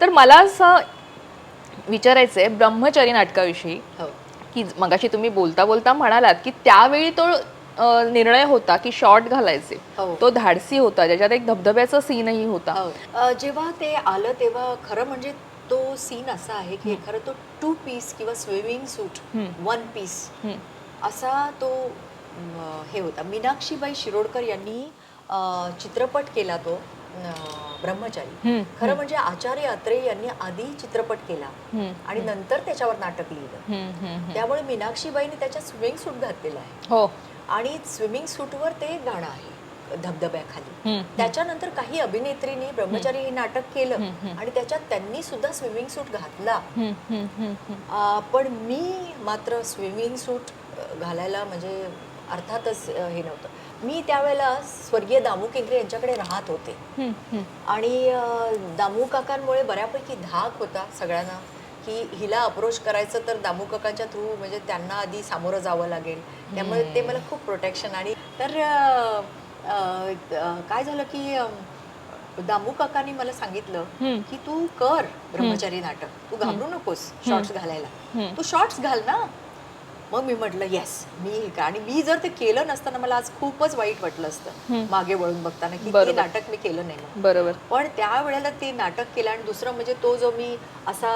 तर मला असं विचारायचंय ब्रह्मचारी नाटकाविषयी हो की मगाशी तुम्ही बोलता बोलता म्हणालात की त्यावेळी तो निर्णय होता की शॉर्ट घालायचे हो. तो धाडसी होता ज्याच्यात एक धबधब्याचा सीनही होता हो. जेव्हा ते आलं तेव्हा खरं म्हणजे तो सीन असा आहे की खरं तो टू पीस किंवा स्विमिंग सूट. One piece. असा तो हे होता मीनाक्षीबाई शिरोडकर यांनी चित्रपट केला तो ब्रह्मचारी. खरं म्हणजे आचार्य अत्रे यांनी आधी चित्रपट केला. आणि नंतर त्याच्यावर नाटक लिहिलं. त्यामुळे मीनाक्षीबाईने त्याच्यात स्विमिंग सूट घातलेलं आहे हो आणि स्विमिंग सूटवर ते गाणं आहे धबधब्याखाली. त्याच्यानंतर काही अभिनेत्रींनी ब्रह्मचारी हे नाटक केलं. आणि त्याच्यात त्यांनी सुद्धा स्विमिंग सूट घातला पण मी मात्र स्विमिंग सूट घालायला म्हणजे अर्थातच हे नव्हतं. मी त्यावेळेला स्वर्गीय दामू केंद्रे यांच्याकडे राहत होते. आणि दामू काकांमुळे बऱ्यापैकी धाक होता सगळ्यांना की हिला अप्रोच करायचं तर दामू काकांच्या थ्रू म्हणजे त्यांना आधी सामोरं जावं लागेल. त्यामुळे ते मला खूप प्रोटेक्शन आणि तर काय झालं की दामू काकांनी मला सांगितलं. की तू कर ब्रह्मचारी नाटक. तू घाबरू नकोस शॉर्ट्स घालायला. तू शॉर्ट्स घाल ना. मग मी म्हटलं येस मी हे का आणि मी जर ते केलं नसतं ना मला आज खूपच वाईट वाटलं असतं. मागे वळून बघताना की ते. नाटक मी केलं नाही. बरोबर पण त्यावेळेला ते नाटक केलं आणि दुसरं म्हणजे तो जो मी असा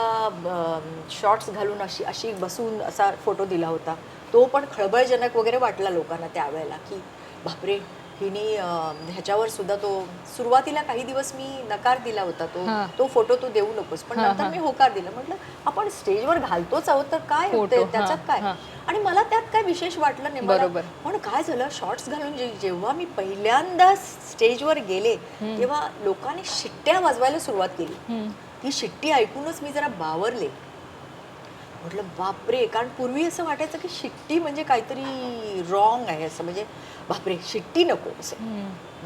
शॉर्ट्स घालून अशी अशी बसून असा फोटो दिला होता तो पण खळबळजनक वगैरे वाटला लोकांना त्यावेळेला की बापरे हिनी ह्याच्यावर सुद्धा तो सुरुवातीला काही दिवस मी नकार दिला होता तो. तो फोटो तू देऊ नकोस पण नंतर. मी होकार दिला म्हटलं आपण स्टेजवर घालतोच आहोत तर काय होतंय त्याच्यात काय. आणि मला त्यात काय विशेष वाटलं नाही. बरोबर. पण काय झालं शॉर्ट्स घालून जेव्हा मी पहिल्यांदा स्टेजवर गेले तेव्हा लोकांनी शिट्ट्या वाजवायला सुरुवात केली. ती शिट्टी ऐकूनच मी जरा बावरले म्हटलं बापरे कारण पूर्वी असं वाटायचं की शिट्टी म्हणजे काहीतरी रॉंग आहे असं म्हणजे बापरे शिट्टी नको असं.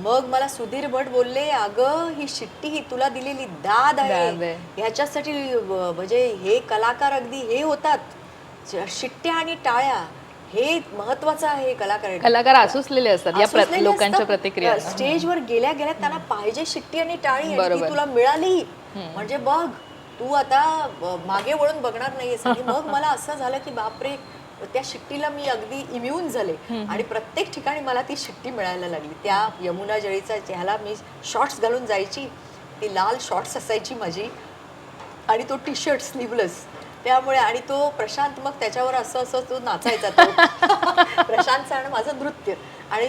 मग मला सुधीर भट बोलले अगं ही शिट्टी ही तुला दिलेली दाद आहे. ह्याच्यासाठी म्हणजे हे कलाकार अगदी हे होतात शिट्ट्या आणि टाळ्या हे महत्वाचं आहे कलाकार कलाकार आसुसलेले असतात या लोकांच्या. प्रतिक्रिया स्टेजवर गेल्या गेल्या त्यांना पाहिजे शिट्टी आणि टाळी. तुला मिळाली म्हणजे बघ तू आता मागे वळून बघणार नाहीयेस. आणि मग मला असं झालं की बापरे त्या शिट्टीला मी अगदी इम्युन झाले. आणि प्रत्येक ठिकाणी मला ती शिट्टी मिळायला लागली. त्या यमुना जळीचा ह्याला मी शॉर्ट्स घालून जायची. ती लाल शॉर्ट्स असायची माझी. आणि तो टी शर्ट स्लीवलेस त्यामुळे आणि तो प्रशांत मग त्याच्यावर असं असं तो नाचायचा तो. प्रशांतचं आणि माझं नृत्य. आणि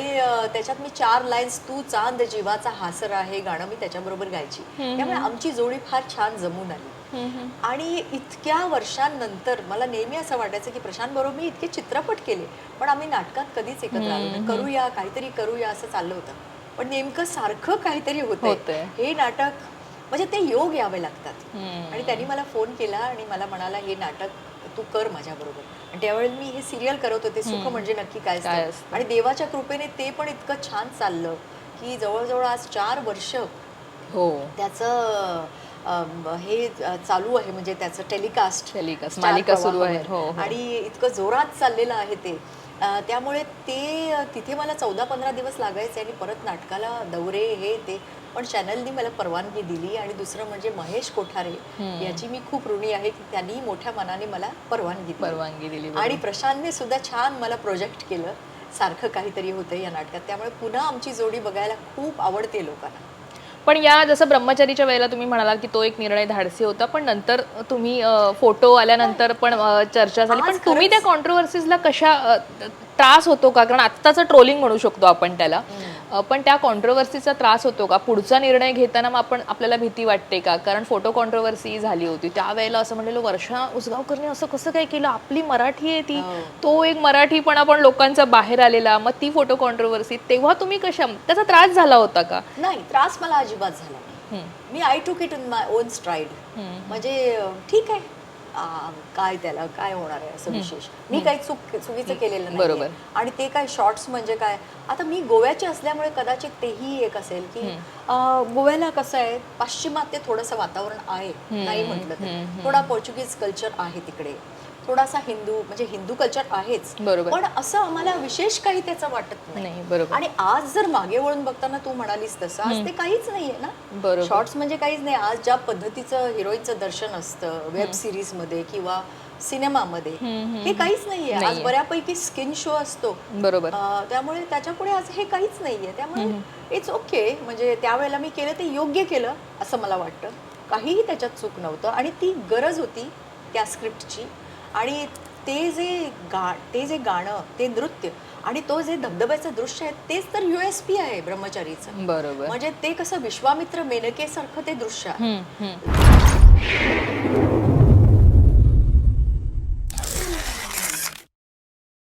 त्याच्यात मी चार लाईन्स तू चांद जीवाचा हासरा हे गाणं मी त्याच्याबरोबर गायची. त्यामुळे आमची जोडी फार छान जमून आली. आणि इतक्या वर्षांनंतर मला नेहमी असं वाटायचं की प्रशांत बरोबर मी इतके चित्रपट केले पण आम्ही नाटकात कधीच एकत्र आलो करूया काहीतरी करूया असं चाललं होतं. पण नेमकं सारखं काहीतरी. होतंय. हे नाटक म्हणजे ते योग यावे लागतात. आणि त्यांनी मला फोन केला आणि मला म्हणाला हे नाटक तू कर माझ्याबरोबर. आणि त्यावेळेस मी हे सिरियल करत होते सुख म्हणजे नक्की काय असतं. आणि देवाच्या कृपेने ते पण इतकं छान चाललं की जवळजवळ आज चार वर्ष हो. त्याचं हे चालू आहे म्हणजे त्याचं टेलिकास्ट Telecast, मालिका सुरू आहे. हो, हो. आणि इतकं जोरात चाललेलं आहे ते. त्यामुळे ते तिथे मला चौदा पंधरा दिवस लागायचे आणि परत नाटकाला दौरे हे ते. पण चॅनलनी मला परवानगी दिली आणि दुसरं म्हणजे महेश कोठारे याची मी खूप ऋणी आहे की त्यांनी मोठ्या मनाने मला परवानगी दिली. परवानगी दिली आणि प्रशांतने सुद्धा छान मला प्रोजेक्ट केलं. सारखं काहीतरी होतं या नाटकात. त्यामुळे पुन्हा आमची जोडी बघायला खूप आवडते लोकांना. पण या जसं ब्रह्मचारीच्या वेळेला तुम्ही म्हणाला की तो एक निर्णय धाडसी होता पण नंतर तुम्ही फोटो आल्यानंतर पण चर्चा झाली. पण तुम्ही त्या कॉन्ट्रोवर्सीजला कशा त्रास होतो का? कारण आत्ताचं ट्रोलिंग म्हणू शकतो आपण त्याला. पण त्या कॉन्ट्रोवर्सीचा त्रास होतो का? पुढचा निर्णय घेताना मग आपण आपल्याला भीती वाटते का? कारण फोटो कॉन्ट्रोवर्सी झाली होती. त्यावेळेला असं म्हणलेलं वर्षा उसगावकरने असं कसं काय केलं? आपली मराठी आहे ती. हो. तो एक मराठीपणा पण लोकांचा बाहेर आलेला. मग ती फोटो कॉन्ट्रोवर्सी तेव्हा तुम्ही कशा त्याचा त्रास झाला होता का? नाही त्रास मला अजिबात झाला. मी I took it in my own stride. म्हणजे ठीक आहे. आ, काय त्याला काय होणार आहे असं विशेष. मी काही चूक चुकीचं केलेलं नाही बरोबर. आणि ते काय शॉर्ट्स म्हणजे काय? आता मी गोव्याची असल्यामुळे कदाचित तेही एक असेल की गोव्याला कसं आहे पाश्चिमात्य थोडंसं वातावरण आहे नाही म्हटलं तर. थोडा पोर्चुगीज कल्चर आहे तिकडे. थोडासा हिंदू म्हणजे हिंदू कल्चर आहेच. बरोबर. पण असं आम्हाला विशेष काही त्याचं वाटत नाही. नाही बरोबर. आणि आज जर मागे वळून बघताना तू म्हणालीस तसं आज ते काहीच नाहीये ना? बरोबर. शॉर्ट्स म्हणजे काहीच नाही. आज ज्या पद्धतीचं हिरोईनचं दर्शन असतं वेब सिरीजमध्ये किंवा सिनेमामध्ये हे काहीच नाहीये. आज. बऱ्यापैकी स्किन शो असतो. बरोबर. त्यामुळे त्याच्यापुढे आज हे काहीच नाहीये. त्यामुळे इट्स ओके म्हणजे त्यावेळेला मी केलं ते योग्य केलं असं मला वाटतं. काहीही त्याच्यात चूक नव्हतं. आणि ती गरज होती त्या स्क्रिप्टची आणि ते जे गा ते जे गाणं ते नृत्य आणि तो जे धबधब्याचं दृश्य आहे तेच तर युएसपी आहे ब्रह्मचारीचं. बरोबर. म्हणजे ते कसं विश्वामित्र मेनकेसारखं ते दृश्य आहे.